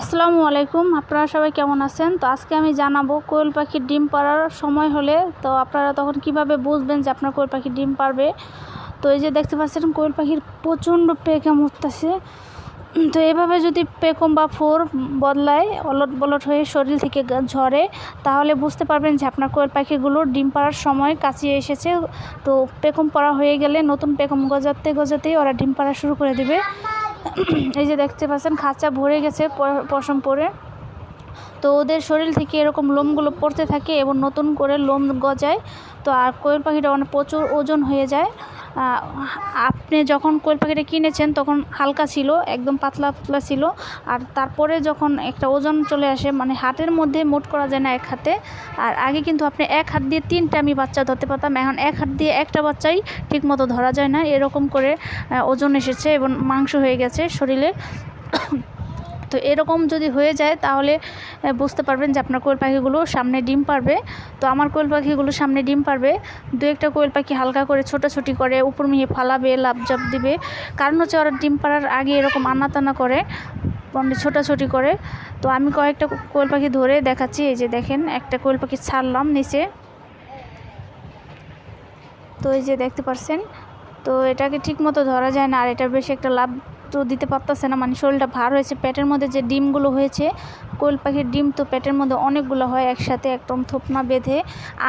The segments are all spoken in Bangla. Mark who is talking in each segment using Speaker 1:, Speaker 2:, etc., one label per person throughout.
Speaker 1: আসসালামু আলাইকুম, আপনারা সবাই কেমন আছেন? তো আজকে আমি জানাব কোয়েল পাখির ডিম পাড়ার সময় হলে, তো আপনারা তখন কীভাবে বুঝবেন যে আপনার কোয়েল পাখি ডিম পারবে তো এই যে দেখতে পাচ্ছেন, কোয়েল পাখির প্রচণ্ড পেকে মরতেছে তো এভাবে যদি পেকম বা ফোর বদলায় অলট বলট হয়ে শরীর থেকে ঝরে, তাহলে বুঝতে পারবেন যে আপনার কোয়েল পাখিগুলো ডিম পাড়ার সময় কাছিয়ে এসেছে। তো পেকম পড়া হয়ে গেলে নতুন পেকম গজাতে গজাতেই ওরা ডিম পাড়া শুরু করে দেবে। এই যে দেখতে পাচ্ছেন খাঁচা ভরে গেছে পশম পরে। তো ওদের শরীর থেকে এরকম লোমগুলো পড়তে থাকে এবং নতুন করে লোম গজায়, তো আর কোয়েল পাখিটা অনেক প্রচুর ওজন হয়ে যায়। আপনি যখন কোয়েল পাখিটা কিনেছেন তখন হালকা ছিল, একদম পাতলা পাতলা ছিল। আর তারপরে যখন একটা ওজন চলে আসে মানে হাতের মধ্যে মোট করা যায় না এক হাতে। আর আগে কিন্তু আপনি এক হাত দিয়ে তিনটা আমি বাচ্চা ধরতে পারতাম, এখন এক হাত দিয়ে একটা বাচ্চাই ঠিকমতো ধরা যায় না। এরকম করে ওজন এসেছে এবং মাংস হয়ে গেছে শরীরে। তো এরকম যদি হয়ে যায় তাহলে বুঝতে পারবেন যে আপনার কোয়েল পাখিগুলো সামনে ডিম পারবে। তো আমার কোয়েল পাখিগুলো সামনে ডিম পারবে। দু একটা কোয়েল পাখি হালকা করে ছোটাছুটি করে, উপর মিহি ফালাবে লাভজাপ দিবে। কারণ হচ্ছে ওরা ডিম পাড়ার আগে এরকম আনাতানা করে মানে ছোটাছুটি করে। তো আমি কয়েকটা কোয়েল পাখি ধরে দেখাচ্ছি, এই যে দেখেন, একটা কোয়েল পাখি ছাড়লাম নিচে। তো এই যে দেখতে পারছেন, তো এটাকে ঠিক মতো ধরা যায় না, আর এটা বেশি একটা লাভ তো দিতে পারতেছে না মানে শরীরটা ভার হয়েছে, পেটের মধ্যে যে ডিমগুলো হয়েছে, কোয়েল পাখির ডিম তো পেটের মধ্যে অনেকগুলো হয় একসাথে একদম থোপনা বেঁধে,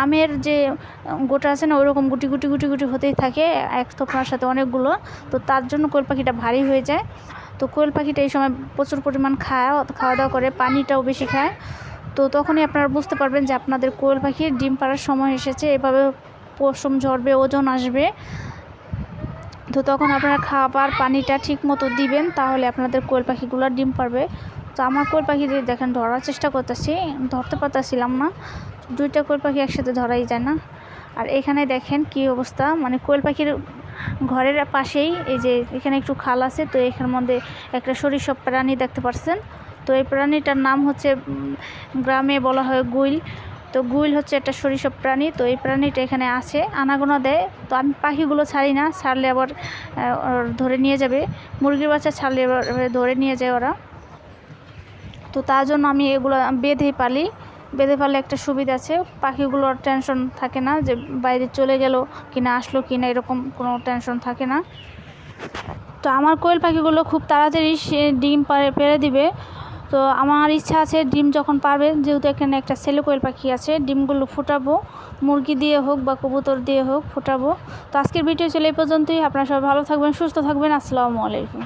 Speaker 1: আমের যে গোটা আছে না, ওরকম গুটি গুটি গুটি গুটি হতেই থাকে, এক থোপনার সাথে অনেকগুলো, তো তার জন্য কোয়েল পাখিটা ভারী হয়ে যায়। তো কোয়েল পাখিটা এই সময় প্রচুর পরিমাণ খায়, খাওয়া দাওয়া করে, পানিটাও বেশি খায়। তো তখনই আপনারা বুঝতে পারবেন যে আপনাদের কোয়েল পাখির ডিম পাড়ার সময় এসেছে, এভাবে পশম ঝরবে, ওজন আসবে। তো তখন আপনারা খাবার পানিটা ঠিক মতো দিবেন, তাহলে আপনাদের কোয়েল পাখিগুলো ডিম পারবে। তো আমার কোয়েল পাখি দিয়ে দেখেন, ধরার চেষ্টা করতেছি ধরতে পারতেছিলাম না। দুইটা কোয়েল পাখি একসাথে ধরাই যায় না। আর এখানে দেখেন কি অবস্থা মানে কোয়েল পাখির ঘরের পাশেই এই যে এখানে একটু খাল আছে, তো এখানের মধ্যে একটা সরিষব প্রাণী দেখতে পাচ্ছেন তো এই প্রাণীটার নাম হচ্ছে গ্রামে বলা হয় গুইল। তো গুইল হচ্ছে একটা সরিষব প্রাণী, তো এই প্রাণীটা এখানে আছে, আনাগোনা দেয়। তো আমি পাখিগুলো ছাড়ি না, ছাড়লে আবার ধরে নিয়ে যাবে। মুরগির বাচ্চা ছাড়লে ধরে নিয়ে যায় ওরা। তো তার জন্য আমি এগুলো বেঁধে পালি। বেঁধে পারলে একটা সুবিধা আছে, পাখিগুলোর টেনশন থাকে না যে বাইরে চলে গেল কিনা, আসলো কিনা, এরকম কোনো টেনশন থাকে না। তো আমার কোয়েল পাখিগুলো খুব তাড়াতাড়ি সে ডিম পেরে দিবে। তো আমার ইচ্ছা আছে ডিম যখন পারবে, যেহেতু এখানে একটা সেলো কোয়েল পাখি আছে, ডিমগুলো ফুটাবো, মুরগি দিয়ে হোক বা কবুতর দিয়ে হোক ফুটাবো। তো আজকের ভিডিও চলে এই পর্যন্তই। আপনারা সবাই ভালো থাকবেন, সুস্থ থাকবেন। আসসালামু আলাইকুম।